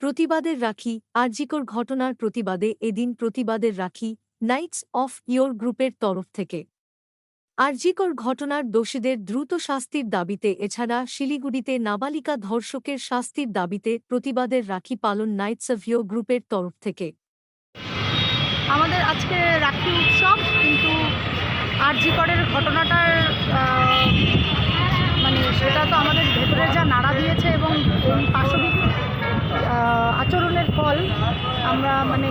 প্রতিবাদের রাখি, আরজিকর ঘটনার প্রতিবাদে এদিন প্রতিবাদের রাখি নাইটস অফ ইয়োর গ্রুপের তরফ থেকে। আরজিকর ঘটনার দোষীদের দ্রুত শাস্তির দাবিতে, এছাড়া শিলিগুড়িতে নাবালিকা ধর্ষকের শাস্তির দাবিতে প্রতিবাদের রাখি পালন নাইটস অফ ইয়োর গ্রুপের তরফ থেকে। আমাদের আজকে রাখি উৎসব, কিন্তু আরজি করের ঘটনাটার আহ, মানে সেটা তো আমাদের ভেতরে যা নাড়া দিয়েছে এবং এই পাশবিক আহ, আচরণের ফল আমরা মানে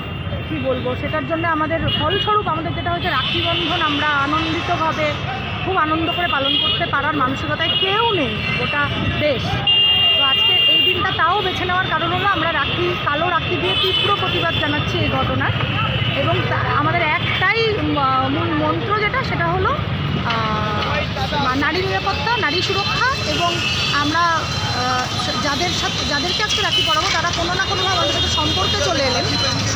কি বলব, সেটার জন্য আমাদের ফলস্বরূপ আমাদের যেটা হচ্ছে রাখি বন্ধন আমরা আনন্দিতভাবে খুব আনন্দ করে পালন করতে পারার মানসিকতায় কেউ নেই, গোটা দেশ। তো আজকে এই দিনটা তাও বেছে নেওয়ার কারণ হলো, আমরা রাখি, কালো রাখি দিয়ে তীব্র প্রতিবাদ জানাচ্ছি এই ঘটনার। এবং আমাদের একটাই মূল মন্ত্র যেটা, সেটা হলো নারী নিরাপত্তা, নারী সুরক্ষা এবং আমরা যাদের সাথে, যাদেরকে আজকে রাখি পড়াবো, তারা কোনো না কোনোভাবে আমাদের সাথে সম্পর্কে চলে এলেন।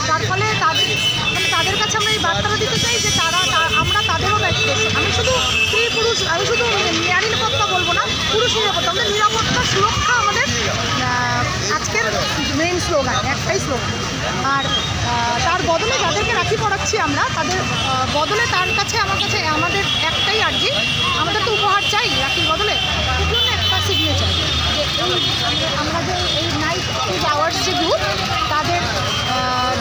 তার ফলে তাদের মানে তাদের কাছে আমরা এই বার্তাটা দিতে চাই যে তারা আমরা তাদেরও দায়িত্ব আমি শুধু স্ত্রী, পুরুষ, আমি শুধু নারী নিরাপত্তা বলব না, পুরুষ নিরাপত্তা আমাদের নিরাপত্তা, সুরক্ষা আমাদের স্লোগান একটাই স্লোগান। আর তার বদলে যাদেরকে রাখি পড়াচ্ছি আমরা তাদের বদলে তার কাছে আমার কাছে আমাদের একটাই আর্জি আমাদের তো উপহার চাই রাখির বদলে জন্য একটা সিগনেচার যে এই আমরা যে এই নাইট টু আওয়ার্স যে গ্রুপ তাদের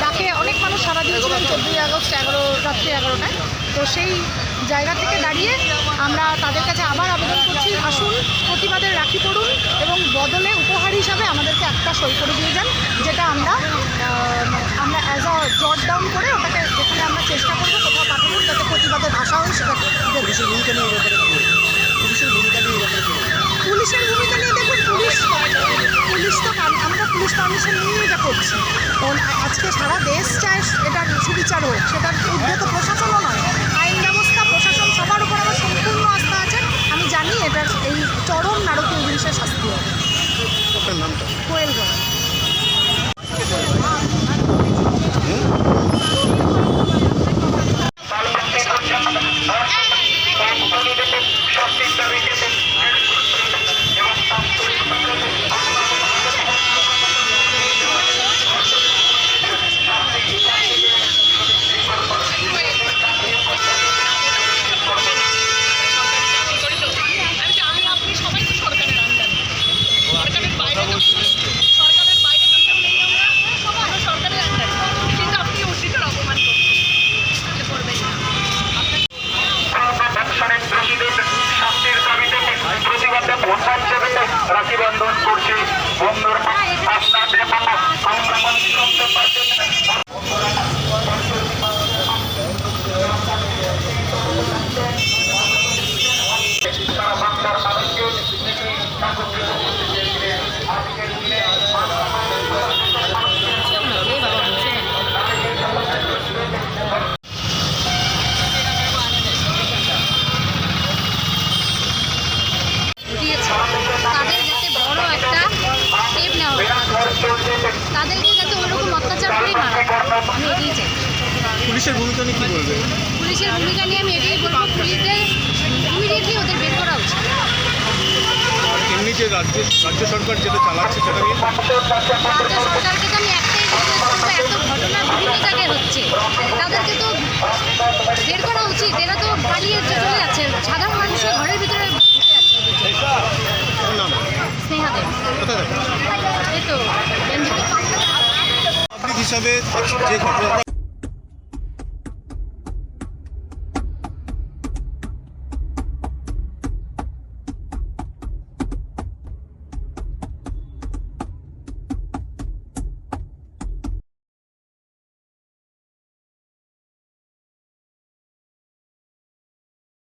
ডাকে অনেক মানুষ সারা দিয়েছিলেন চোদ্দোই আগস্ট এগারো রাত্রি এগারোটায়। তো সেই জায়গা থেকে দাঁড়িয়ে আমরা তাদের কাছে আবার আবেদন করছি আসুন প্রতিবাদের রাখি পড়ুন এবং বদলে উপহার হিসাবে আমাদেরকে একটা সই করে দিয়ে যান, যেটা আমরা আমরা অ্যাজ আ জট ডাউন করে ওটাকে যেখানে আমরা চেষ্টা করব কোথাও পাঠানোর যাতে প্রতিবাদের ভাষা হয় সেটা আমি এটাই চাই পুলিশের ভূমিকা নিয়ে কি বলবেন পুলিশের ভূমিকা নিয়ে আমি এটাই বলব পুলিশদের ইমিডিয়েটলি ওদের বের করা উচিত। এমনি যে রাজ্য রাজ্য সরকার যেটা চালাচ্ছে সেটা নিয়ে? রাজ্য সরকারকে তো আমি একটাই রিকোয়েস্ট করব এত ঘটনা বিভিন্ন জায়গায় হচ্ছে। তাদেরকে তো বের করা উচিত। এরা তো পালিয়ে চলে যাচ্ছে। সাধারণ মানুষের ঘরের ভিতরে ঢুকে যাচ্ছে ওদের হিসাবে যে ঘটনাটা